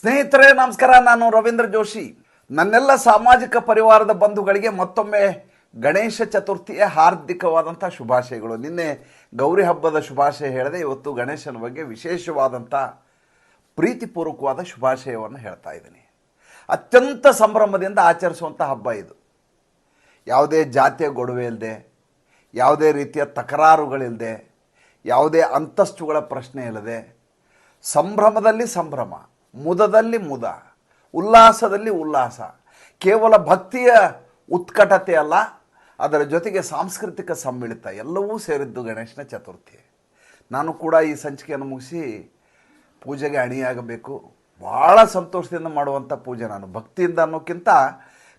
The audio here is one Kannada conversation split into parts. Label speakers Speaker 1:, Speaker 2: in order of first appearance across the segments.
Speaker 1: ಸ್ನೇಹಿತರೆ, ನಮಸ್ಕಾರ. ನಾನು ರವೀಂದ್ರ ಜೋಶಿ. ನನ್ನೆಲ್ಲ ಸಾಮಾಜಿಕ ಪರಿವಾರದ ಬಂಧುಗಳಿಗೆ ಮತ್ತೊಮ್ಮೆ ಗಣೇಶ ಚತುರ್ಥಿಯ ಹಾರ್ದಿಕವಾದಂಥ ಶುಭಾಶಯಗಳು. ನಿನ್ನೆ ಗೌರಿ ಹಬ್ಬದ ಶುಭಾಶಯ ಹೇಳಿದೆ. ಇವತ್ತು ಗಣೇಶನ ಬಗ್ಗೆ ವಿಶೇಷವಾದಂಥ ಪ್ರೀತಿಪೂರ್ವಕವಾದ ಶುಭಾಶಯವನ್ನು ಹೇಳ್ತಾ ಇದ್ದೀನಿ. ಅತ್ಯಂತ ಸಂಭ್ರಮದಿಂದ ಆಚರಿಸುವಂಥ ಹಬ್ಬ ಇದು. ಯಾವುದೇ ಜಾತಿಯ ಗೊಡವೆ ಇಲ್ಲದೆ ಯಾವುದೇ ರೀತಿಯ ತಕರಾರುಗಳಿಲ್ಲದೆ ಯಾವುದೇ ಅಂತಸ್ತುಗಳ ಪ್ರಶ್ನೆ ಇಲ್ಲದೆ, ಸಂಭ್ರಮದಲ್ಲಿ ಸಂಭ್ರಮ. ಮುದದಲ್ಲಿ ಮುದ, ಉಲ್ಲಾಸದಲ್ಲಿ ಉಲ್ಲಾಸ. ಕೇವಲ ಭಕ್ತಿಯ ಉತ್ಕಟತೆ ಅಲ್ಲ, ಅದರ ಜೊತೆಗೆ ಸಾಂಸ್ಕೃತಿಕ ಸಮ್ಮಿಳಿತ ಎಲ್ಲವೂ ಸೇರಿದ್ದು ಗಣೇಶನ ಚತುರ್ಥಿ. ನಾನು ಕೂಡ ಈ ಸಂಚಿಕೆಯನ್ನು ಮುಗಿಸಿ ಪೂಜೆಗೆ ಅಣಿಯಾಗಬೇಕು. ಭಾಳ ಸಂತೋಷದಿಂದ ಮಾಡುವಂಥ ಪೂಜೆ ನಾನು. ಭಕ್ತಿಯಿಂದ ಅನ್ನೋಕ್ಕಿಂತ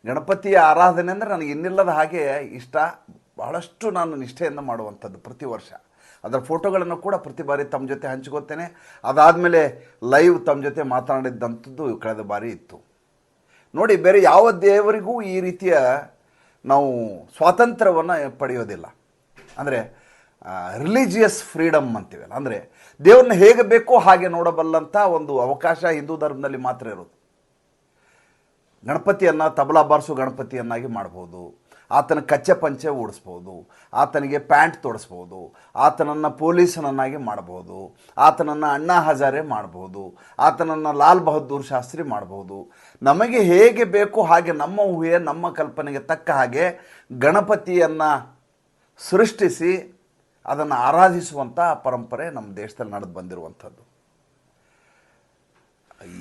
Speaker 1: ಗಣಪತಿಯ ಆರಾಧನೆ ಅಂದರೆ ನನಗೆ ಇನ್ನಿಲ್ಲದ ಹಾಗೆ ಇಷ್ಟ. ಬಹಳಷ್ಟು ನಾನು ನಿಷ್ಠೆಯಿಂದ ಮಾಡುವಂಥದ್ದು ಪ್ರತಿ ವರ್ಷ. ಅದರ ಫೋಟೋಗಳನ್ನು ಕೂಡ ಪ್ರತಿ ಬಾರಿ ತಮ್ಮ ಜೊತೆ ಹಂಚ್ಕೋತೇನೆ. ಅದಾದಮೇಲೆ ಲೈವ್ ತಮ್ಮ ಜೊತೆ ಮಾತನಾಡಿದ್ದಂಥದ್ದು ಕಳೆದ ಬಾರಿ ಇತ್ತು. ನೋಡಿ, ಬೇರೆ ಯಾವ ದೇವರಿಗೂ ಈ ರೀತಿಯ ನಾವು ಸ್ವಾತಂತ್ರ್ಯವನ್ನು ಪಡೆಯೋದಿಲ್ಲ. ಅಂದರೆ ರಿಲಿಜಿಯಸ್ ಫ್ರೀಡಮ್ ಅಂತೀವಲ್ಲ, ಅಂದರೆ ದೇವ್ರನ್ನ ಹೇಗೆ ಬೇಕೋ ಹಾಗೆ ನೋಡಬಲ್ಲಂಥ ಒಂದು ಅವಕಾಶ ಹಿಂದೂ ಧರ್ಮದಲ್ಲಿ ಮಾತ್ರ ಇರೋದು. ಗಣಪತಿಯನ್ನು ತಬಲಾ ಬಾರಿಸೋ ಗಣಪತಿಯನ್ನಾಗಿ ಮಾಡ್ಬೋದು. ಆತನ ಕಚ್ಚೆ ಪಂಚೆ ಓಡಿಸ್ಬೋದು, ಆತನಿಗೆ ಪ್ಯಾಂಟ್ ತೊಡಿಸ್ಬೋದು, ಆತನನ್ನು ಪೊಲೀಸನನ್ನಾಗಿ ಮಾಡ್ಬೋದು, ಆತನನ್ನು ಅಣ್ಣಾ ಹಜಾರೆ ಮಾಡ್ಬೋದು, ಆತನನ್ನು ಲಾಲ್ ಬಹದ್ದೂರ್ ಶಾಸ್ತ್ರಿ ಮಾಡ್ಬೋದು. ನಮಗೆ ಹೇಗೆ ಬೇಕೋ ಹಾಗೆ ನಮ್ಮ ಊಹೆ, ನಮ್ಮ ಕಲ್ಪನೆಗೆ ತಕ್ಕ ಹಾಗೆ ಗಣಪತಿಯನ್ನು ಸೃಷ್ಟಿಸಿ ಅದನ್ನು ಆರಾಧಿಸುವಂಥ ಪರಂಪರೆ ನಮ್ಮ ದೇಶದಲ್ಲಿ ನಡೆದು ಬಂದಿರುವಂಥದ್ದು.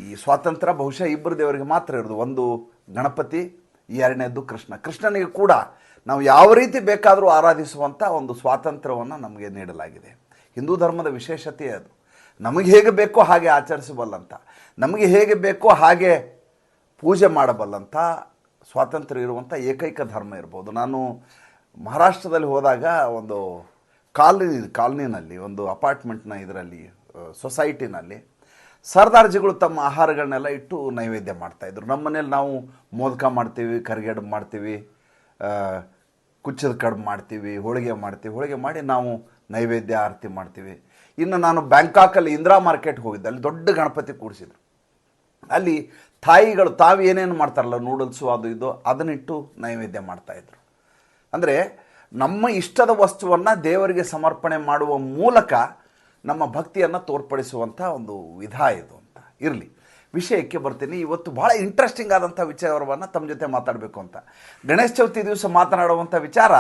Speaker 1: ಈ ಸ್ವಾತಂತ್ರ್ಯ ಬಹುಶಃ ಇಬ್ಬರು ದೇವರಿಗೆ ಮಾತ್ರ ಇರೋದು ಒಂದು ಗಣಪತಿ ಎರಡನೇದು ಕೃಷ್ಣ. ಕೃಷ್ಣನಿಗೆ ಕೂಡ ನಾವು ಯಾವ ರೀತಿ ಬೇಕಾದರೂ ಆರಾಧಿಸುವಂಥ ಒಂದು ಸ್ವಾತಂತ್ರ್ಯವನ್ನು ನಮಗೆ ನೀಡಲಾಗಿದೆ. ಹಿಂದೂ ಧರ್ಮದ ವಿಶೇಷತೆ ಅದು. ನಮಗೆ ಹೇಗೆ ಬೇಕೋ ಹಾಗೆ ಆಚರಿಸಬಲ್ಲಂಥ ನಮಗೆ ಹೇಗೆ ಬೇಕೋ ಹಾಗೆ ಪೂಜೆ ಮಾಡಬಲ್ಲಂಥ ಸ್ವಾತಂತ್ರ್ಯ ಇರುವಂಥ ಏಕೈಕ ಧರ್ಮ ಇರ್ಬೋದು. ನಾನು ಮಹಾರಾಷ್ಟ್ರದಲ್ಲಿ ಹೋದಾಗ ಒಂದು ಕಾಲನಿ, ಕಾಲನಿನಲ್ಲಿ, ಒಂದು ಅಪಾರ್ಟ್ಮೆಂಟ್ನ ಇದರಲ್ಲಿ ಸೊಸೈಟಿನಲ್ಲಿ ಸರ್ದಾರ್ಜಿಗಳು ತಮ್ಮ ಆಹಾರಗಳನ್ನೆಲ್ಲ ಇಟ್ಟು ನೈವೇದ್ಯ ಮಾಡ್ತಾಯಿದ್ರು ನಮ್ಮ ಮನೇಲಿ ನಾವು ಮೋದಕ ಮಾಡ್ತೀವಿ, ಕರಿಗಡ್ಬು ಮಾಡ್ತೀವಿ ಕುಚ್ಚದ ಕಡ್ಬು ಮಾಡ್ತೀವಿ, ಹೋಳಿಗೆ ಮಾಡ್ತೀವಿ. ಹೋಳಿಗೆ ಮಾಡಿ ನಾವು ನೈವೇದ್ಯ ಆರತಿ ಮಾಡ್ತೀವಿ. ಇನ್ನು ನಾನು ಬ್ಯಾಂಕಾಕಲ್ಲಿ ಇಂದಿರಾ ಮಾರ್ಕೆಟ್ಗೆ ಹೋಗಿದ್ದೆ. ಅಲ್ಲಿ ದೊಡ್ಡ ಗಣಪತಿ ಕೂಡಿಸಿದ್ರು ಅಲ್ಲಿ ತಾಯಿಗಳು, ತಾವು ಏನೇನು ಮಾಡ್ತಾರಲ್ಲ, ನೂಡಲ್ಸು, ಅದು ಇದು, ಅದನ್ನಿಟ್ಟು ನೈವೇದ್ಯ ಮಾಡ್ತಾಯಿದ್ರು ಅಂದರೆ ನಮ್ಮ ಇಷ್ಟದ ವಸ್ತುವನ್ನು ದೇವರಿಗೆ ಸಮರ್ಪಣೆ ಮಾಡುವ ಮೂಲಕ ನಮ್ಮ ಭಕ್ತಿಯನ್ನು ತೋರ್ಪಡಿಸುವಂಥ ಒಂದು ವಿಧ ಇದು ಅಂತ. ಇರಲಿ. ವಿಷಯಕ್ಕೆ ಬರ್ತೀನಿ. ಇವತ್ತು ಭಾಳ ಇಂಟ್ರೆಸ್ಟಿಂಗ್ ಆದಂಥ ವಿಚಾರವನ್ನು ತಮ್ಮ ಜೊತೆ ಮಾತಾಡಬೇಕು ಅಂತ. ಗಣೇಶ ಚೌತಿ ದಿವಸ ಮಾತನಾಡುವಂಥ ವಿಚಾರ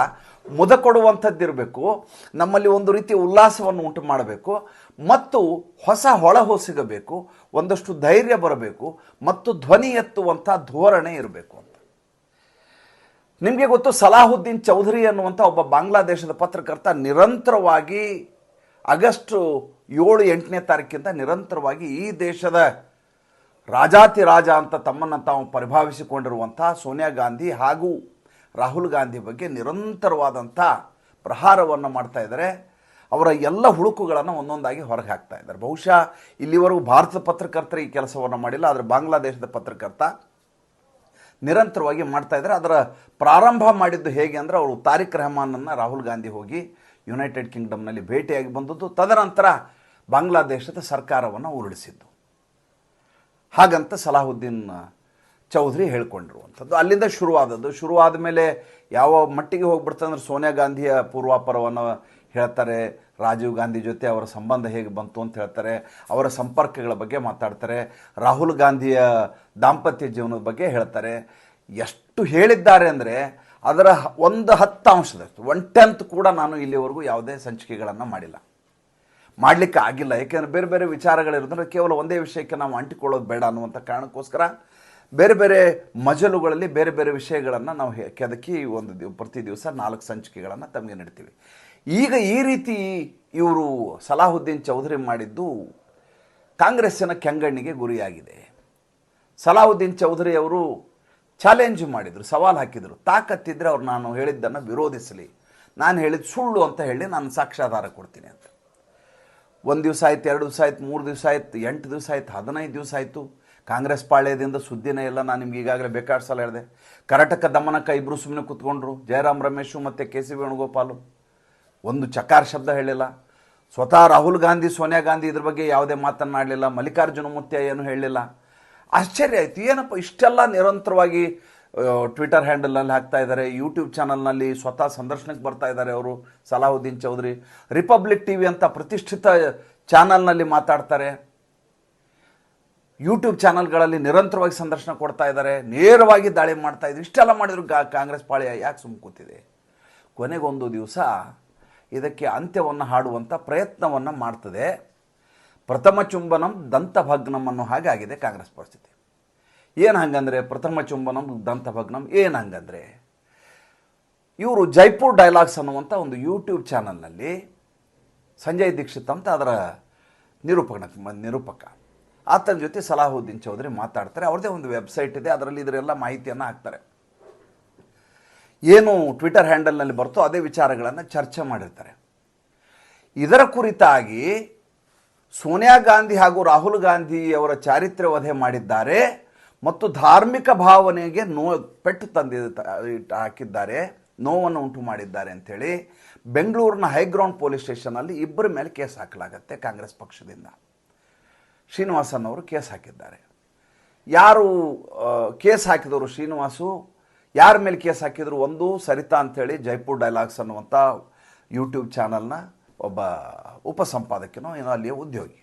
Speaker 1: ಮುದ ಕೊಡುವಂಥದ್ದಿರಬೇಕು ನಮ್ಮಲ್ಲಿ ಒಂದು ರೀತಿಯ ಉಲ್ಲಾಸವನ್ನು ಉಂಟು ಮಾಡಬೇಕು. ಮತ್ತು ಹೊಸ ಹೊಳಹು ಸಿಗಬೇಕು. ಒಂದಷ್ಟು ಧೈರ್ಯ ಬರಬೇಕು. ಮತ್ತು ಧ್ವನಿ ಎತ್ತುವಂಥ ಧೋರಣೆ ಇರಬೇಕು ಅಂತ. ನಿಮಗೆ ಗೊತ್ತು, ಸಲಾಹುದ್ದೀನ್ ಚೌಧರಿ ಅನ್ನುವಂಥ ಒಬ್ಬ ಬಾಂಗ್ಲಾದೇಶದ ಪತ್ರಕರ್ತ ನಿರಂತರವಾಗಿ ಆಗಸ್ಟ್ ಏಳು ಎಂಟನೇ ತಾರೀಕಿಂದ ನಿರಂತರವಾಗಿ ಈ ದೇಶದ ರಾಜಾತಿ ರಾಜ ಅಂತ ತಮ್ಮನ್ನು ತಾವು ಪರಿಭಾವಿಸಿಕೊಂಡಿರುವಂಥ ಸೋನಿಯಾ ಗಾಂಧಿ ಹಾಗೂ ರಾಹುಲ್ ಗಾಂಧಿ ಬಗ್ಗೆ ನಿರಂತರವಾದಂಥ ಪ್ರಹಾರವನ್ನು ಮಾಡ್ತಾ ಇದ್ದಾರೆ. ಅವರ ಎಲ್ಲ ಹುಳುಕುಗಳನ್ನು ಒಂದೊಂದಾಗಿ ಹೊರಗೆ ಹಾಕ್ತಾ ಇದ್ದಾರೆ. ಬಹುಶಃ ಇಲ್ಲಿವರೆಗೂ ಭಾರತದ ಪತ್ರಕರ್ತರ ಈ ಕೆಲಸವನ್ನು ಮಾಡಿಲ್ಲ, ಆದರೆ ಬಾಂಗ್ಲಾದೇಶದ ಪತ್ರಕರ್ತ ನಿರಂತರವಾಗಿ ಮಾಡ್ತಾ ಇದ್ದಾರೆ. ಅದರ ಪ್ರಾರಂಭ ಮಾಡಿದ್ದು ಹೇಗೆ ಅಂದರೆ, ಅವರು ತಾರಿಕ್ ರೆಹಮಾನನ್ನು ರಾಹುಲ್ ಗಾಂಧಿ ಹೋಗಿ ಯುನೈಟೆಡ್ ಕಿಂಗ್ಡಮ್ನಲ್ಲಿ ಭೇಟಿಯಾಗಿ ಬಂದದ್ದು, ತದನಂತರ ಬಾಂಗ್ಲಾದೇಶದ ಸರ್ಕಾರವನ್ನು ಉರುಳಿಸಿದ್ದು. ಹಾಗಂತ ಸಲಾಹುದ್ದೀನ್ ಚೌಧರಿ ಹೇಳ್ಕೊಂಡಿರುವಂಥದ್ದು. ಅಲ್ಲಿಂದ ಶುರುವಾದದ್ದು. ಶುರುವಾದ ಮೇಲೆ ಯಾವ ಮಟ್ಟಿಗೆ ಹೋಗ್ಬಿಡ್ತದೆ ಅಂದರೆ ಸೋನಿಯಾ ಗಾಂಧಿಯ ಪೂರ್ವಾಪರವನ್ನು ಹೇಳ್ತಾರೆ, ರಾಜೀವ್ ಗಾಂಧಿ ಜೊತೆ ಅವರ ಸಂಬಂಧ ಹೇಗೆ ಬಂತು ಅಂತ ಹೇಳ್ತಾರೆ, ಅವರ ಸಂಪರ್ಕಗಳ ಬಗ್ಗೆ ಮಾತಾಡ್ತಾರೆ, ರಾಹುಲ್ ಗಾಂಧಿಯ ದಾಂಪತ್ಯ ಜೀವನದ ಬಗ್ಗೆ ಹೇಳ್ತಾರೆ. ಎಷ್ಟು ಹೇಳಿದ್ದಾರೆ ಅಂದರೆ ಅದರ ಒಂದು ಹತ್ತಾಂಶದಷ್ಟು ಒನ್ ಟೆಂತ್ ಕೂಡ ನಾನು ಇಲ್ಲಿವರೆಗೂ ಯಾವುದೇ ಸಂಚಿಕೆಗಳನ್ನು ಮಾಡಿಲ್ಲ. ಮಾಡಲಿಕ್ಕೆ ಆಗಿಲ್ಲ. ಏಕೆಂದರೆ ಬೇರೆ ಬೇರೆ ವಿಚಾರಗಳಿರೋದ್ರೆ ಕೇವಲ ಒಂದೇ ವಿಷಯಕ್ಕೆ ನಾವು ಅಂಟಿಕೊಳ್ಳೋದು ಬೇಡ ಅನ್ನುವಂಥ ಕಾರಣಕ್ಕೋಸ್ಕರ ಬೇರೆ ಬೇರೆ ಮಜಲುಗಳಲ್ಲಿ ಬೇರೆ ಬೇರೆ ವಿಷಯಗಳನ್ನು ನಾವು ಕೆದಕಿ ಒಂದು ದಿವ್, ಪ್ರತಿ ದಿವಸ ನಾಲ್ಕು ಸಂಚಿಕೆಗಳನ್ನು ತಮಗೆ ನೀಡ್ತೀವಿ. ಈಗ ಈ ರೀತಿ ಇವರು ಸಲಾಹುದ್ದೀನ್ ಚೌಧರಿ ಮಾಡಿದ್ದು ಕಾಂಗ್ರೆಸ್ಸಿನ ಕೆಂಗಣ್ಣಿಗೆ ಗುರಿಯಾಗಿದೆ. ಸಲಾಹುದ್ದೀನ್ ಚೌಧರಿ ಅವರು ಚಾಲೆಂಜ್ ಮಾಡಿದರು, ಸವಾಲು ಹಾಕಿದರು. ತಾಕತ್ತಿದ್ರೆ ಅವ್ರು ನಾನು ಹೇಳಿದ್ದನ್ನು ವಿರೋಧಿಸಲಿ. ನಾನು ಹೇಳಿದ ಸುಳ್ಳು ಅಂತ ಹೇಳಿ ನಾನು ಸಾಕ್ಷ್ಯಾಧಾರ ಕೊಡ್ತೀನಿ ಅಂತ. ಒಂದು ದಿವಸ ಆಯ್ತು, ಎರಡು ದಿವಸ ಆಯ್ತು, ಮೂರು ದಿವಸ ಆಯ್ತು, ಎಂಟು ದಿವಸ ಆಯ್ತು, ಹದಿನೈದು ದಿವಸ ಆಯಿತು. ಕಾಂಗ್ರೆಸ್ ಪಾಳ್ಯದಿಂದ ಸುದ್ದಿನೇ ಇಲ್ಲ, ನಾನು ನಿಮ್ಗೆ ಈಗಾಗಲೇ ಬೇಕಾದ ಸಲ ಹೇಳಿದೆ. ಕರ್ನಾಟಕ ದಮನಕ ಇಬ್ಬರು ಸುಮ್ಮನೆ ಕೂತ್ಕೊಂಡ್ರು, ಜಯರಾಮ್ ರಮೇಶು ಮತ್ತು ಕೆ ಸಿ ವೇಣುಗೋಪಾಲು. ಒಂದು ಚಕಾರ ಶಬ್ದ ಹೇಳಿಲ್ಲ. ಸ್ವತಃ ರಾಹುಲ್ ಗಾಂಧಿ, ಸೋನಿಯಾ ಗಾಂಧಿ ಇದ್ರ ಬಗ್ಗೆ ಯಾವುದೇ ಮಾತನ್ನಾಡಲಿಲ್ಲ, ಮಲ್ಲಿಕಾರ್ಜುನ ಮುತ್ಯ ಏನು ಹೇಳಲಿಲ್ಲ ಆಶ್ಚರ್ಯ ಆಯಿತು. ಏನಪ್ಪ ಇಷ್ಟೆಲ್ಲ ನಿರಂತರವಾಗಿ ಟ್ವಿಟರ್ ಹ್ಯಾಂಡಲ್ನಲ್ಲಿ ಹಾಕ್ತಾ ಇದ್ದಾರೆ ಯೂಟ್ಯೂಬ್ ಚಾನಲ್ನಲ್ಲಿ ಸ್ವತಃ ಸಂದರ್ಶನಕ್ಕೆ ಬರ್ತಾ ಇದ್ದಾರೆ ಅವರು Salahuddin Chowdhury. Republic T V ಅಂತ ಪ್ರತಿಷ್ಠಿತ ಚಾನಲ್ನಲ್ಲಿ ಮಾತಾಡ್ತಾರೆ. ಯೂಟ್ಯೂಬ್ ಚಾನಲ್ಗಳಲ್ಲಿ ನಿರಂತರವಾಗಿ ಸಂದರ್ಶನ ಕೊಡ್ತಾ ಇದ್ದಾರೆ, ನೇರವಾಗಿ ದಾಳಿ ಮಾಡ್ತಾ ಇದ್ರು. ಇಷ್ಟೆಲ್ಲ ಮಾಡಿದ್ರು ಕಾಂಗ್ರೆಸ್ ಪಾಳಿಯ ಯಾಕೆ ಸುಮ್ಮ ಕೂತಿದೆ? ಕೊನೆಗೊಂದು ದಿವಸ ಇದಕ್ಕೆ ಅಂತ್ಯವನ್ನು ಹಾಡುವಂಥ ಪ್ರಯತ್ನವನ್ನು ಮಾಡ್ತದೆ. ಪ್ರಥಮ ಚುಂಬನಂ ದಂತಭಗ್ನಂ ಅನ್ನೋ ಹಾಗೆ ಆಗಿದೆ ಕಾಂಗ್ರೆಸ್ ಪರಿಸ್ಥಿತಿ. ಏನು ಹಂಗಂದ್ರೆ ಪ್ರಥಮ ಚುಂಬನಂ ದಂತಭಗ್ನಂ ಏನು ಹಂಗಂದ್ರೆ ಇವರು ಜೈಪುರ್ ಡೈಲಾಗ್ಸ್ ಅನ್ನುವಂಥ ಒಂದು ಯೂಟ್ಯೂಬ್ ಚಾನಲ್ನಲ್ಲಿ ಸಂಜಯ್ ದೀಕ್ಷಿತ್ ಅಂತ ಅದರ ನಿರೂಪಕ ನಿರೂಪಕ. ಆತನ ಜೊತೆ ಸಲಾಹುದ್ದೀನ್ ಚೌಧರಿ ಮಾತಾಡ್ತಾರೆ. ಅವ್ರದ್ದೇ ಒಂದು ವೆಬ್ಸೈಟ್ ಇದೆ. ಅದರಲ್ಲಿ ಇದರೆಲ್ಲ ಮಾಹಿತಿಯನ್ನು ಹಾಕ್ತಾರೆ. ಏನು ಟ್ವಿಟರ್ ಹ್ಯಾಂಡಲ್ನಲ್ಲಿ ಬರ್ತೋ ಅದೇ ವಿಚಾರಗಳನ್ನು ಚರ್ಚೆ ಮಾಡಿರ್ತಾರೆ. ಇದರ ಕುರಿತಾಗಿ ಸೋನಿಯಾ ಗಾಂಧಿ ಹಾಗೂ ರಾಹುಲ್ ಗಾಂಧಿಯವರ ಚಾರಿತ್ರ್ಯ ವಧೆ ಮಾಡಿದ್ದಾರೆ ಮತ್ತು ಧಾರ್ಮಿಕ ಭಾವನೆಗೆ ನೋ, ಪೆಟ್ಟು ತಂದಿ ಹಾಕಿದ್ದಾರೆ, ನೋವನ್ನು ಉಂಟು ಮಾಡಿದ್ದಾರೆ ಅಂಥೇಳಿ ಬೆಂಗಳೂರಿನ ಹೈಗ್ರೌಂಡ್ ಪೊಲೀಸ್ ಸ್ಟೇಷನಲ್ಲಿ ಇಬ್ಬರ ಮೇಲೆ ಕೇಸ್ ಹಾಕಲಾಗತ್ತೆ ಕಾಂಗ್ರೆಸ್ ಪಕ್ಷದಿಂದ. ಶ್ರೀನಿವಾಸನ್ ಅವರು ಕೇಸ್ ಹಾಕಿದ್ದಾರೆ. ಯಾರು ಕೇಸ್ ಹಾಕಿದವರು ಶ್ರೀನಿವಾಸು, ಯಾರ ಮೇಲೆ ಕೇಸ್ ಹಾಕಿದರು ಒಂದು ಸರಿತಾ ಅಂಥೇಳಿ ಜೈಪುರ್ ಡೈಲಾಗ್ಸ್ ಅನ್ನುವಂಥ ಯೂಟ್ಯೂಬ್ ಚಾನಲ್ನ ಒಬ್ಬ ಉಪಸಂಪಾದಕನೋ ಏನೋ ಅಲ್ಲಿಯ ಉದ್ಯೋಗಿ.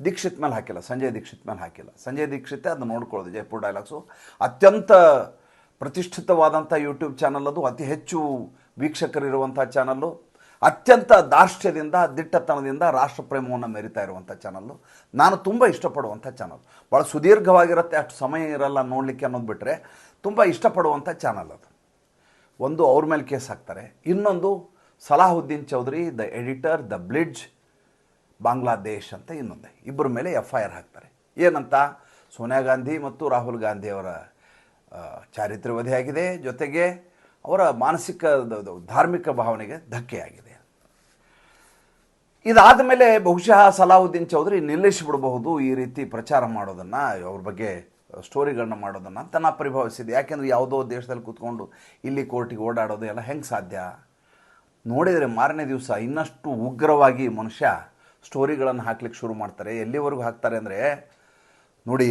Speaker 1: ದೀಕ್ಷಿತ್ ಮೇಲೆ ಹಾಕಿಲ್ಲ, ಸಂಜಯ್ ದೀಕ್ಷಿತ್ ಮೇಲೆ ಹಾಕಿಲ್ಲ. ಸಂಜಯ್ ದೀಕ್ಷಿತ್ ಅದನ್ನ ನೋಡ್ಕೊಳ್ಳೋದು, ಜೈಪುರ್ ಡೈಲಾಗ್ಸು. ಅತ್ಯಂತ ಪ್ರತಿಷ್ಠಿತವಾದಂಥ ಯೂಟ್ಯೂಬ್ ಚಾನಲ್ ಅದು, ಅತಿ ಹೆಚ್ಚು ವೀಕ್ಷಕರಿರುವಂಥ ಚಾನಲ್ಲು. ಅತ್ಯಂತ ದಾರ್ಷ್ಟ್ಯದಿಂದ, ದಿಟ್ಟತನದಿಂದ ರಾಷ್ಟ್ರಪ್ರೇಮವನ್ನು ಮೆರಿತಾ ಇರುವಂಥ ಚಾನಲ್ಲು. ನಾನು ತುಂಬ ಇಷ್ಟಪಡುವಂಥ ಚಾನಲ್. ಭಾಳ ಸುದೀರ್ಘವಾಗಿರುತ್ತೆ, ಅಷ್ಟು ಸಮಯ ಇರಲ್ಲ ನೋಡಲಿಕ್ಕೆ ಅನ್ನೋದು ಬಿಟ್ಟರೆ ತುಂಬ ಇಷ್ಟಪಡುವಂಥ ಚಾನಲ್ ಅದು. ಒಂದು ಅವ್ರ ಮೇಲೆ ಕೇಸ್ ಹಾಕ್ತಾರೆ, ಇನ್ನೊಂದು Salahuddin Chowdhury, the editor, the Blitz, Bangladesh ಅಂತ ಇನ್ನೊಂದೆ. ಇಬ್ಬರ ಮೇಲೆ ಎಫ್ ಐ ಆರ್ ಹಾಕ್ತಾರೆ. ಏನಂತ? ಸೋನಿಯಾ ಗಾಂಧಿ ಮತ್ತು ರಾಹುಲ್ ಗಾಂಧಿಯವರ ಅವರ ಚಾರಿತ್ರ್ಯ ವಧೆಯಾಗಿದೆ ಜೊತೆಗೆ ಅವರ ಮಾನಸಿಕ ಧಾರ್ಮಿಕ ಭಾವನೆಗೆ ಧಕ್ಕೆಯಾಗಿದೆ ಇದಾದ ಮೇಲೆ ಬಹುಶಃ ಸಲಾಹುದ್ದೀನ್ ಚೌಧರಿ ನಿಲ್ಲಿಸಿಬಿಡಬಹುದು ಈ ರೀತಿ ಪ್ರಚಾರ ಮಾಡೋದನ್ನು, ಅವ್ರ ಬಗ್ಗೆ ಸ್ಟೋರಿಗಳನ್ನ ಮಾಡೋದನ್ನು ಅಂತ ನಾ ಪರಿಭಾವಿಸಿದೆ. ಯಾಕೆಂದರೆ ಯಾವುದೋ ದೇಶದಲ್ಲಿ ಕೂತ್ಕೊಂಡು ಇಲ್ಲಿ ಕೋರ್ಟಿಗೆ ಓಡಾಡೋದು ಎಲ್ಲ ಹೆಂಗೆ ಸಾಧ್ಯ? ನೋಡಿದರೆ ಮಾರನೇ ದಿವಸ ಇನ್ನಷ್ಟು ಉಗ್ರವಾಗಿ ಮನುಷ್ಯ ಸ್ಟೋರಿಗಳನ್ನು ಹಾಕ್ಲಿಕ್ಕೆ ಶುರು ಮಾಡ್ತಾರೆ. ಎಲ್ಲಿವರೆಗೂ ಹಾಕ್ತಾರೆ ಅಂದರೆ, ನೋಡಿ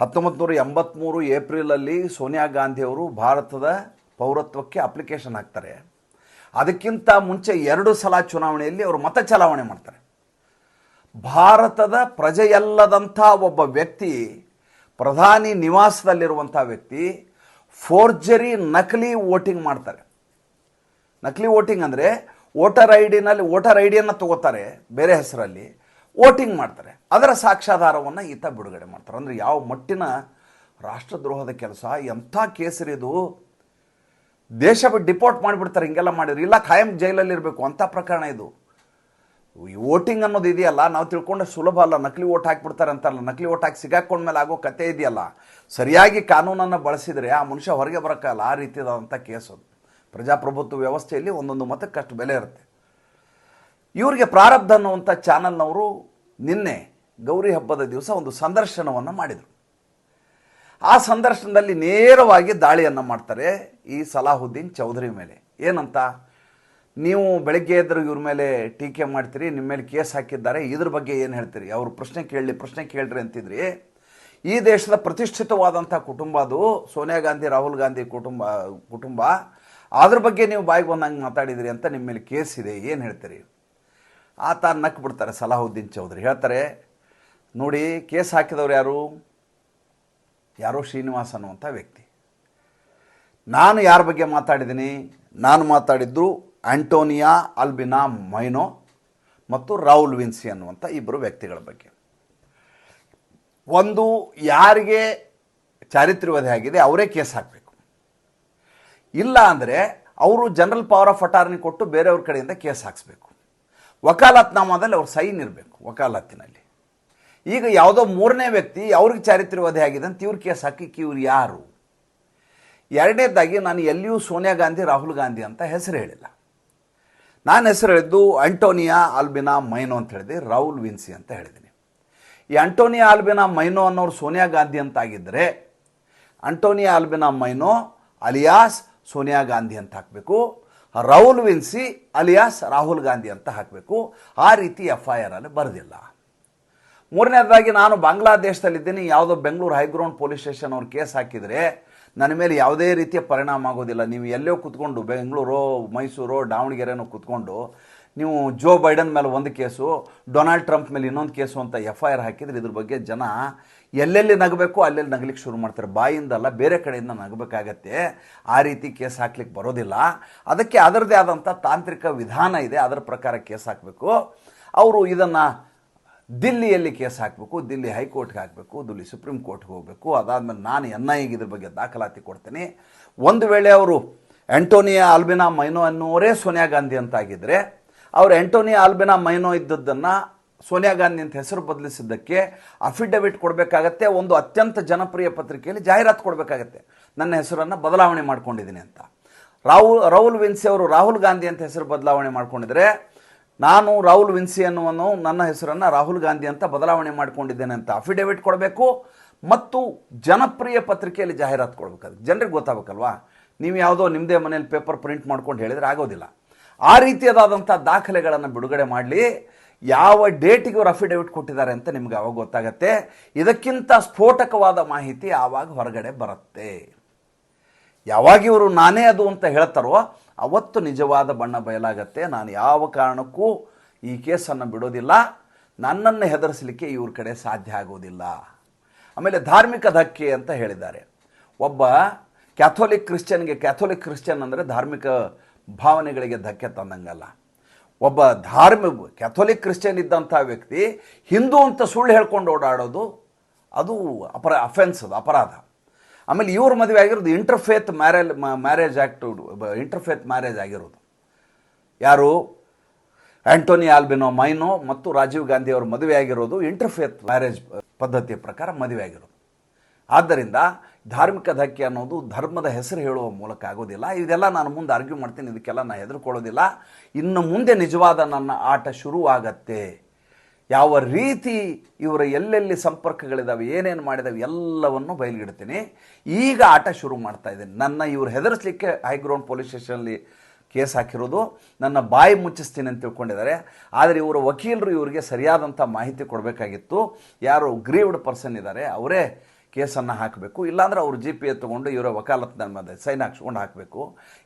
Speaker 1: ಹತ್ತೊಂಬತ್ತು ನೂರ ಎಂಬತ್ತ್ಮೂರು ಏಪ್ರಿಲಲ್ಲಿ ಸೋನಿಯಾ ಗಾಂಧಿಯವರು ಭಾರತದ ಪೌರತ್ವಕ್ಕೆ ಅಪ್ಲಿಕೇಶನ್ ಹಾಕ್ತಾರೆ. ಅದಕ್ಕಿಂತ ಮುಂಚೆ ಎರಡು ಸಲ ಚುನಾವಣೆಯಲ್ಲಿ ಅವರು ಮತ ಚಲಾವಣೆ ಮಾಡ್ತಾರೆ. ಭಾರತದ ಪ್ರಜೆಯಲ್ಲದಂಥ ಒಬ್ಬ ವ್ಯಕ್ತಿ, ಪ್ರಧಾನಿ ನಿವಾಸದಲ್ಲಿರುವಂಥ ವ್ಯಕ್ತಿ, ಫೋರ್ಜರಿ ನಕಲಿ ವೋಟಿಂಗ್ ಮಾಡ್ತಾರೆ. ನಕಲಿ ವೋಟಿಂಗ್ ಅಂದರೆ ವೋಟರ್ ಐ ಡಿನಲ್ಲಿ ವೋಟರ್ ಐ ಡಿಯನ್ನು ತಗೋತಾರೆ ಬೇರೆ ಹೆಸರಲ್ಲಿ, ವೋಟಿಂಗ್ ಮಾಡ್ತಾರೆ. ಅದರ ಸಾಕ್ಷ್ಯಾಧಾರವನ್ನು ಈತ ಬಿಡುಗಡೆ ಮಾಡ್ತಾರೆ. ಅಂದರೆ ಯಾವ ಮಟ್ಟಿನ ರಾಷ್ಟ್ರದ್ರೋಹದ ಕೆಲಸ, ಎಂಥ ಕೇಸರಿದು ದೇಶ ಡಿಪೋರ್ಟ್ ಮಾಡಿಬಿಡ್ತಾರೆ, ಹಿಂಗೆಲ್ಲ ಮಾಡಿದ್ರು. ಇಲ್ಲ, ಖಾಯಂ ಜೈಲಲ್ಲಿ ಇರಬೇಕು, ಅಂಥ ಪ್ರಕರಣ ಇದು. ಈ ವೋಟಿಂಗ್ ಅನ್ನೋದು ಇದೆಯಲ್ಲ, ನಾವು ತಿಳ್ಕೊಂಡ್ರೆ ಸುಲಭ ಅಲ್ಲ. ನಕಲಿ ಓಟ್ ಹಾಕಿಬಿಡ್ತಾರೆ ಅಂತಾರಲ್ಲ ನಕಲಿ ಓಟ್ ಹಾಕಿ ಸಿಗಾಕೊಂಡ್ಮೇಲೆ ಆಗೋ ಕತೆ ಇದೆಯಲ್ಲ. ಸರಿಯಾಗಿ ಕಾನೂನನ್ನು ಬಳಸಿದರೆ ಆ ಮನುಷ್ಯ ಹೊರಗೆ ಬರೋಕ್ಕಲ್ಲ ಆ ರೀತಿಯಾದಂಥ ಕೇಸ್ ಅದು. ಪ್ರಜಾಪ್ರಭುತ್ವ ವ್ಯವಸ್ಥೆಯಲ್ಲಿ ಒಂದೊಂದು ಮತಕ್ಕಷ್ಟು ಬೆಲೆ ಇರುತ್ತೆ. ಇವರಿಗೆ ಪ್ರಾರಬ್ಧ ಅನ್ನುವಂಥ ಚಾನಲ್ನವರು ನಿನ್ನೆ ಗೌರಿ ಹಬ್ಬದ ದಿವಸ ಒಂದು ಸಂದರ್ಶನವನ್ನು ಮಾಡಿದರು. ಆ ಸಂದರ್ಶನದಲ್ಲಿ ನೇರವಾಗಿ ದಾಳಿಯನ್ನು ಮಾಡ್ತಾರೆ ಈ ಸಲಾಹುದ್ದೀನ್ ಚೌಧರಿ ಮೇಲೆ. ಏನಂತ? ನೀವು ಬೆಳಗ್ಗೆ ಎದ್ರು ಇವ್ರ ಮೇಲೆ ಟೀಕೆ ಮಾಡ್ತೀರಿ, ನಿಮ್ಮ ಮೇಲೆ ಕೇಸ್ ಹಾಕಿದ್ದಾರೆ, ಇದ್ರ ಬಗ್ಗೆ ಏನು ಹೇಳ್ತೀರಿ? ಅವರು ಪ್ರಶ್ನೆ ಕೇಳಲಿ, ಪ್ರಶ್ನೆ ಕೇಳ್ರಿ ಅಂತಿದ್ರಿ. ಈ ದೇಶದ ಪ್ರತಿಷ್ಠಿತವಾದಂಥ ಕುಟುಂಬ ಅದು. ಸೋನಿಯಾ ಗಾಂಧಿ, ರಾಹುಲ್ ಗಾಂಧಿ ಕುಟುಂಬ ಕುಟುಂಬ. ಅದ್ರ ಬಗ್ಗೆ ನೀವು ಬಾಯಿಗೆ ಬಂದಂಗೆ ಮಾತಾಡಿದಿರಿ ಅಂತ ನಿಮ್ಮ ಮೇಲೆ ಕೇಸ್ ಇದೆ. ಏನು ಹೇಳ್ತೀರಿ? ಆತ ನಕ್ಕು ಬಿಡ್ತಾರೆ ಸಲಾಹುದ್ದೀನ್ ಚೌಧರಿ. ಹೇಳ್ತಾರೆ, ನೋಡಿ, ಕೇಸ್ ಹಾಕಿದವ್ರು ಯಾರು? ಯಾರೋ ಶ್ರೀನಿವಾಸ್ ಅನ್ನುವಂಥ ವ್ಯಕ್ತಿ. ನಾನು ಯಾರ ಬಗ್ಗೆ ಮಾತಾಡಿದ್ದೀನಿ? ನಾನು ಮಾತಾಡಿದ್ದು ಆಂಟೋನಿಯಾ ಅಲ್ಬಿನಾ ಮೈನೋ ಮತ್ತು ರಾಹುಲ್ ವಿನ್ಸಿ ಅನ್ನುವಂಥ ಇಬ್ಬರು ವ್ಯಕ್ತಿಗಳ ಬಗ್ಗೆ. ಒಂದು ಯಾರಿಗೆ ಚಾರಿತ್ರ್ಯವಧೆ ಆಗಿದೆ, ಅವರೇ ಕೇಸ್ ಹಾಕಬೇಕು. ಇಲ್ಲ ಅಂದರೆ ಅವರು ಜನರಲ್ ಪವರ್ ಆಫ್ ಅಟಾರ್ನಿ ಕೊಟ್ಟು ಬೇರೆಯವ್ರ ಕಡೆಯಿಂದ ಕೇಸ್ ಹಾಕಿಸ್ಬೇಕು. ವಕಾಲತ್ನಾಮಾದಲ್ಲಿ ಅವ್ರು ಸೈನ್ ಇರಬೇಕು ವಕಾಲತ್ತಿನಲ್ಲಿ. ಈಗ ಯಾವುದೋ ಮೂರನೇ ವ್ಯಕ್ತಿ ಅವ್ರಿಗೆ ಚಾರಿತ್ರ್ಯವಾದಿ ಆಗಿದೆ ಅಂತ ಇವ್ರು ಕೇಸ್ ಹಾಕಿ ಇವ್ರು ಯಾರು? ಎರಡನೇದಾಗಿ ನಾನು ಎಲ್ಲಿಯೂ ಸೋನಿಯಾ ಗಾಂಧಿ, ರಾಹುಲ್ ಗಾಂಧಿ ಅಂತ ಹೆಸರು ಹೇಳಿಲ್ಲ. ನಾನು ಹೆಸರು ಹೇಳಿದ್ದು ಅಂಟೋನಿಯಾ ಆಲ್ಬಿನಾ ಮೈನೋ ಅಂತ ಹೇಳಿದೆ, ರಾಹುಲ್ ವಿನ್ಸಿ ಅಂತ ಹೇಳಿದ್ದೀನಿ. ಈ ಅಂಟೋನಿಯಾ ಆಲ್ಬಿನಾ ಮೈನೋ ಅನ್ನೋರು ಸೋನಿಯಾ ಗಾಂಧಿ ಅಂತ ಆಗಿದ್ದರೆ Antonia Albina Maino alias Sonia Gandhi ಅಂತ ಹಾಕಬೇಕು, ರಾಹುಲ್ ವಿನ್ಸಿ ಅಲಿಯಾಸ್ ರಾಹುಲ್ ಗಾಂಧಿ ಅಂತ ಹಾಕಬೇಕು. ಆ ರೀತಿ ಎಫ್ ಐ ಆರ್ ಅಲ್ಲಿ ಬರೆದಿಲ್ಲ. ಮೂರನೇದಾಗಿ, ನಾನು ಬಾಂಗ್ಲಾದೇಶದಲ್ಲಿದ್ದೀನಿ. ಯಾವುದೋ Bengaluru high ground police station ಅವ್ರು ಕೇಸ್ ಹಾಕಿದರೆ ನನ್ನ ಮೇಲೆ ಯಾವುದೇ ರೀತಿಯ ಪರಿಣಾಮ ಆಗೋದಿಲ್ಲ. ನೀವು ಎಲ್ಲೋ ಕೂತ್ಕೊಂಡು, ಬೆಂಗಳೂರು, ಮೈಸೂರು, ದಾವಣಗೆರೆನೋ ಕೂತ್ಕೊಂಡು ನೀವು ಜೋ ಬೈಡನ್ ಮೇಲೆ ಒಂದು ಕೇಸು ಡೊನಾಲ್ಡ್ ಟ್ರಂಪ್ ಮೇಲೆ ಇನ್ನೊಂದು ಕೇಸು ಅಂತ ಎಫ್ ಐ ಆರ್ ಹಾಕಿದ್ರೆ ಇದ್ರ ಬಗ್ಗೆ ಜನ ಎಲ್ಲೆಲ್ಲಿ ನಗಬೇಕು ಅಲ್ಲೆಲ್ಲಿ ನಗಲಿಕ್ಕೆ ಶುರು ಮಾಡ್ತಾರೆ. ಬಾಯಿಂದಲ್ಲ ಬೇರೆ ಕಡೆಯಿಂದ ನಗಬೇಕಾಗತ್ತೆ. ಆ ರೀತಿ ಕೇಸ್ ಹಾಕ್ಲಿಕ್ಕೆ ಬರೋದಿಲ್ಲ. ಅದಕ್ಕೆ ಅದರದೇ ಆದಂಥ ತಾಂತ್ರಿಕ ವಿಧಾನ ಇದೆ, ಅದರ ಪ್ರಕಾರ ಕೇಸ್ ಹಾಕಬೇಕು. ಅವರು ಇದನ್ನು ದಿಲ್ಲಿಯಲ್ಲಿ ಕೇಸ್ ಹಾಕಬೇಕು, ದಿಲ್ಲಿ ಹೈಕೋರ್ಟ್ಗೆ ಹಾಕಬೇಕು, ದಿಲ್ಲಿ ಸುಪ್ರೀಂ ಕೋರ್ಟ್ಗೆ ಹೋಗಬೇಕು. ಅದಾದಮೇಲೆ ನಾನು ಎನ್ ಐಗೆ ಇದ್ರ ಬಗ್ಗೆ ದಾಖಲಾತಿ ಕೊಡ್ತೇನೆ. ಒಂದು ವೇಳೆ ಅವರು ಆ್ಯಂಟೋನಿಯಾ ಆಲ್ಬಿನಾ ಮೈನೋ ಅನ್ನೋರೇ ಸೋನಿಯಾ ಗಾಂಧಿ ಅಂತಾಗಿದ್ದರೆ ಅವರು ಎಂಟೋನಿ ಆಲ್ಬೆನಾ ಮೈನೋ ಇದ್ದದ್ದನ್ನು ಸೋನಿಯಾ ಗಾಂಧಿ ಅಂತ ಹೆಸರು ಬದಲಿಸಿದ್ದಕ್ಕೆ ಅಫಿಡವಿಟ್ ಕೊಡಬೇಕಾಗತ್ತೆ, ಒಂದು ಅತ್ಯಂತ ಜನಪ್ರಿಯ ಪತ್ರಿಕೆಯಲ್ಲಿ ಜಾಹೀರಾತು ಕೊಡಬೇಕಾಗತ್ತೆ. ನನ್ನ ಹೆಸರನ್ನು ಬದಲಾವಣೆ ಮಾಡ್ಕೊಂಡಿದ್ದೀನಿ ಅಂತ. ರಾಹುಲ್ ರಾಹುಲ್ ವಿನ್ಸಿ ಅವರು ರಾಹುಲ್ ಗಾಂಧಿ ಅಂತ ಹೆಸರು ಬದಲಾವಣೆ ಮಾಡ್ಕೊಂಡಿದ್ರೆ, ನಾನು ರಾಹುಲ್ ವಿನ್ಸಿ ಅನ್ನುವನು ನನ್ನ ಹೆಸರನ್ನು ರಾಹುಲ್ ಗಾಂಧಿ ಅಂತ ಬದಲಾವಣೆ ಮಾಡ್ಕೊಂಡಿದ್ದೇನೆ ಅಂತ ಅಫಿಡವಿಟ್ ಕೊಡಬೇಕು, ಮತ್ತು ಜನಪ್ರಿಯ ಪತ್ರಿಕೆಯಲ್ಲಿ ಜಾಹೀರಾತು ಕೊಡಬೇಕು ಜನರಿಗೆ ಗೊತ್ತಾಗಬೇಕಲ್ವಾ? ನೀವು ಯಾವುದೋ ನಿಮ್ಮದೇ ಮನೇಲಿ ಪೇಪರ್ ಪ್ರಿಂಟ್ ಮಾಡ್ಕೊಂಡು ಹೇಳಿದರೆ ಆಗೋದಿಲ್ಲ. ಆ ರೀತಿಯಾದಂಥ ದಾಖಲೆಗಳನ್ನು ಬಿಡುಗಡೆ ಮಾಡಲಿ. ಯಾವ ಡೇಟಿಗೆ ಅವರು ಅಫಿಡೇವಿಟ್ ಕೊಟ್ಟಿದ್ದಾರೆ ಅಂತ ನಿಮ್ಗೆ ಅವಾಗ ಗೊತ್ತಾಗತ್ತೆ. ಇದಕ್ಕಿಂತ ಸ್ಫೋಟಕವಾದ ಮಾಹಿತಿ ಆವಾಗ ಹೊರಗಡೆ ಬರುತ್ತೆ. ಯಾವಾಗ ಇವರು ನಾನೇ ಅದು ಅಂತ ಹೇಳ್ತಾರೋ ಅವತ್ತು ನಿಜವಾದ ಬಣ್ಣ ಬಯಲಾಗತ್ತೆ. ನಾನು ಯಾವ ಕಾರಣಕ್ಕೂ ಈ ಕೇಸನ್ನು ಬಿಡೋದಿಲ್ಲ. ನನ್ನನ್ನು ಹೆದರಿಸಲಿಕ್ಕೆ ಇವ್ರ ಕಡೆ ಸಾಧ್ಯ ಆಗೋದಿಲ್ಲ. ಆಮೇಲೆ ಧಾರ್ಮಿಕ ಧಕ್ಕೆ ಅಂತ ಹೇಳಿದ್ದಾರೆ. ಒಬ್ಬ ಕ್ಯಾಥೋಲಿಕ್ ಕ್ರಿಶ್ಚಿಯನ್ಗೆ ಕ್ಯಾಥೋಲಿಕ್ ಕ್ರಿಶ್ಚಿಯನ್ ಅಂದರೆ ಧಾರ್ಮಿಕ ಭಾವನೆಗಳಿಗೆ ಧಕ್ಕೆ ತಂದಂಗಲ್ಲ. ಒಬ್ಬ ಧಾರ್ಮಿಕ ಕ್ಯಾಥೋಲಿಕ್ ಕ್ರಿಶ್ಚಿಯನ್ ಇದ್ದಂಥ ವ್ಯಕ್ತಿ ಹಿಂದೂ ಅಂತ ಸುಳ್ಳು ಹೇಳ್ಕೊಂಡು ಓಡಾಡೋದು ಅದು ಅಪರ ಅಫೆನ್ಸ್ ಅದು, ಅಪರಾಧ. ಆಮೇಲೆ ಇವ್ರ ಮದುವೆ ಆಗಿರೋದು interfaith marriage marriage act interfaith marriage ಆಗಿರೋದು. ಯಾರು? ಆಂಟೋನಿ ಆಲ್ಬಿನೋ, ಮೈನೋ ಮತ್ತು ರಾಜೀವ್ ಗಾಂಧಿ ಅವರು ಮದುವೆ ಆಗಿರೋದು ಇಂಟರ್ಫೇತ್ ಮ್ಯಾರೇಜ್ ಪದ್ಧತಿಯ ಪ್ರಕಾರ ಮದುವೆ ಆಗಿರೋದು. ಆದ್ದರಿಂದ ಧಾರ್ಮಿಕ ಧಕ್ಕೆ ಅನ್ನೋದು ಧರ್ಮದ ಹೆಸರು ಹೇಳುವ ಮೂಲಕ ಆಗೋದಿಲ್ಲ. ಇದೆಲ್ಲ ನಾನು ಮುಂದೆ ಆರ್ಗ್ಯೂ ಮಾಡ್ತೀನಿ, ಇದಕ್ಕೆಲ್ಲ ನಾನು ಹೆದರ್ಕೊಳ್ಳೋದಿಲ್ಲ. ಇನ್ನು ಮುಂದೆ ನಿಜವಾದ ನನ್ನ ಆಟ ಶುರುವಾಗತ್ತೆ. ಯಾವ ರೀತಿ ಇವರ ಎಲ್ಲೆಲ್ಲಿ ಸಂಪರ್ಕಗಳಿದ್ದಾವೆ ಏನೇನು ಮಾಡಿದಾವೆ, ಎಲ್ಲವನ್ನು ಬಯಲಿಗಿಡ್ತೀನಿ. ಈಗ ಆಟ ಶುರು ಮಾಡ್ತಾ ಇದ್ದೀನಿ. ನನ್ನ ಇವ್ರು ಹೆದರಿಸ್ಲಿಕ್ಕೆ ಹೈಗ್ರೌಂಡ್ ಪೊಲೀಸ್ ಸ್ಟೇಷನಲ್ಲಿ ಕೇಸ್ ಹಾಕಿರೋದು. ನನ್ನ ಬಾಯಿ ಮುಚ್ಚಿಸ್ತೀನಿ ಅಂತ ತಿಳ್ಕೊಂಡಿದ್ದಾರೆ. ಆದರೆ ಇವರ ವಕೀಲರು ಇವರಿಗೆ ಸರಿಯಾದಂಥ ಮಾಹಿತಿ ಕೊಡಬೇಕಾಗಿತ್ತು. ಯಾರು ಗ್ರೀವ್ಡ್ ಪರ್ಸನ್ ಇದ್ದಾರೆ. ಅವರೇ ಕೇಸನ್ನು ಹಾಕಬೇಕು. ಇಲ್ಲಾಂದ್ರೆ ಅವರು ಜಿ ಪಿ ಎ ತೊಗೊಂಡು ಇವರ ವಕಾಲತ್ನ ಸೈನ್ ಹಾಕ್ಸ್ಕೊಂಡು ಹಾಕಬೇಕು.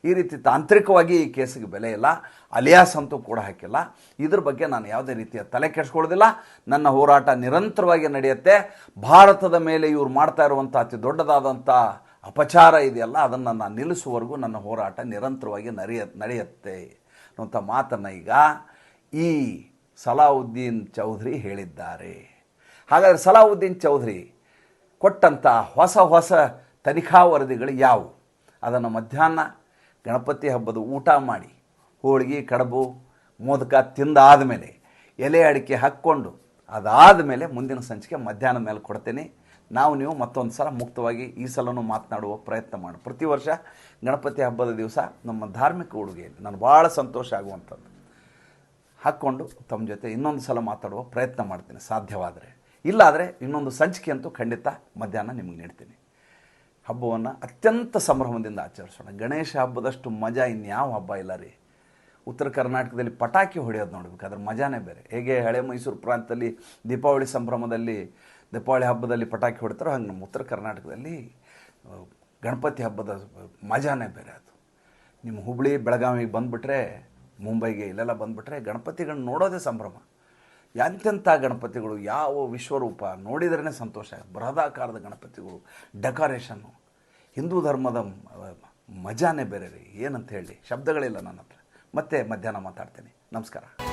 Speaker 1: ಈ ರೀತಿ ತಾಂತ್ರಿಕವಾಗಿ ಈ ಕೇಸಿಗೆ ಬೆಲೆ ಇಲ್ಲ. ಅಲಿಯಾಸ್ ಅಂತೂ ಕೂಡ ಹಾಕಿಲ್ಲ. ಇದ್ರ ಬಗ್ಗೆ ನಾನು ಯಾವುದೇ ರೀತಿಯ ತಲೆ ಕೆಡಿಸ್ಕೊಳ್ಳೋದಿಲ್ಲ. ನನ್ನ ಹೋರಾಟ ನಿರಂತರವಾಗಿ ನಡೆಯುತ್ತೆ. ಭಾರತದ ಮೇಲೆ ಇವ್ರು ಮಾಡ್ತಾ ಇರುವಂಥ ಅತಿ ದೊಡ್ಡದಾದಂಥ ಅಪಚಾರ ಇದೆಯಲ್ಲ, ಅದನ್ನು ನಾನು ನಿಲ್ಲಿಸುವವರೆಗೂ ನನ್ನ ಹೋರಾಟ ನಿರಂತರವಾಗಿ ನಡೆಯ ನಡೆಯುತ್ತೆ ಅನ್ನುವಂಥ ಮಾತನ್ನು ಈಗ ಈ ಸಲಾವುದ್ದೀನ್ ಚೌಧರಿ ಹೇಳಿದ್ದಾರೆ. ಹಾಗಾದರೆ ಸಲಾವುದ್ದೀನ್ ಚೌಧರಿ ಕೊಟ್ಟಂಥ ಹೊಸ ಹೊಸ ತನಿಖಾ ವರದಿಗಳು ಯಾವುವು ಅದನ್ನು ಮಧ್ಯಾಹ್ನ ಗಣಪತಿ ಹಬ್ಬದ ಊಟ ಮಾಡಿ, ಹೋಳಿಗೆ, ಕಡಬು, ಮೋದಕ ತಿಂದಾದ ಮೇಲೆ ಎಲೆ ಅಡಿಕೆ ಹಾಕ್ಕೊಂಡು ಅದಾದ ಮೇಲೆ ಮುಂದಿನ ಸಂಚಿಕೆ ಮಧ್ಯಾಹ್ನ ಮೇಲೆ ಕೊಡ್ತೇನೆ. ನಾವು ನೀವು ಮತ್ತೊಂದು ಸಲ ಮುಕ್ತವಾಗಿ ಈ ಸಲನೂ ಮಾತನಾಡುವ ಪ್ರಯತ್ನ ಮಾಡಿ ಪ್ರತಿ ವರ್ಷ ಗಣಪತಿ ಹಬ್ಬದ ದಿವಸ ನಮ್ಮ ಧಾರ್ಮಿಕ ಉಡುಗೆಯಲ್ಲಿ ನಾನು ಭಾಳ ಸಂತೋಷ ಆಗುವಂಥದ್ದು. ಹಾಕ್ಕೊಂಡು ತಮ್ಮ ಜೊತೆ ಇನ್ನೊಂದು ಸಲ ಮಾತಾಡುವ ಪ್ರಯತ್ನ ಮಾಡ್ತೀನಿ ಸಾಧ್ಯವಾದರೆ. ಇಲ್ಲಾದರೆ ಇನ್ನೊಂದು ಸಂಚಿಕೆ ಅಂತೂ ಖಂಡಿತ ಮಧ್ಯಾಹ್ನ ನಿಮಗೆ ನೀಡ್ತೀನಿ. ಹಬ್ಬವನ್ನು ಅತ್ಯಂತ ಸಂಭ್ರಮದಿಂದ ಆಚರಿಸೋಣ. ಗಣೇಶ ಹಬ್ಬದಷ್ಟು ಮಜಾ ಇನ್ಯಾವ ಹಬ್ಬ ಇಲ್ಲ ರೀ. ಉತ್ತರ ಕರ್ನಾಟಕದಲ್ಲಿ ಪಟಾಕಿ ಹೊಡೆಯೋದು ನೋಡ್ಬೇಕು ಅದ್ರ ಮಜಾನೇ ಬೇರೆ. ಹೇಗೆ ಹಳೆ ಮೈಸೂರು ಪ್ರಾಂತದಲ್ಲಿ ದೀಪಾವಳಿ ಸಂಭ್ರಮದಲ್ಲಿ ದೀಪಾವಳಿ ಹಬ್ಬದಲ್ಲಿ ಪಟಾಕಿ ಹೊಡಿತಾರೋ ಹಂಗೆ ನಮ್ಮ ಉತ್ತರ ಕರ್ನಾಟಕದಲ್ಲಿ ಗಣಪತಿ ಹಬ್ಬದ ಮಜಾನೇ ಬೇರೆ ಅದು. ನಿಮ್ಮ ಹುಬ್ಳಿ ಬೆಳಗಾವಿಗೆ ಬಂದುಬಿಟ್ರೆ, ಮುಂಬೈಗೆ ಇಲ್ಲೆಲ್ಲ ಬಂದುಬಿಟ್ರೆ ಗಣಪತಿಗಳನ್ನ ನೋಡೋದೇ ಸಂಭ್ರಮ. ಎಂತೆಂಥ ಗಣಪತಿಗಳು, ಯಾವ ವಿಶ್ವರೂಪ ನೋಡಿದ್ರೇ ಸಂತೋಷ. ಬೃಹದಾಕಾರದ ಗಣಪತಿಗಳು ಡೆಕೋರೇಷನ್ನು ಹಿಂದೂ ಧರ್ಮದ ಮಜಾನೇ ಬೇರೆ ರೀ. ಏನಂತ ಹೇಳಿ? ಶಬ್ದಗಳಿಲ್ಲ ನನ್ನ ಹತ್ರ. ಮತ್ತೆ ಮಧ್ಯಾಹ್ನ ಮಾತಾಡ್ತೀನಿ. ನಮಸ್ಕಾರ.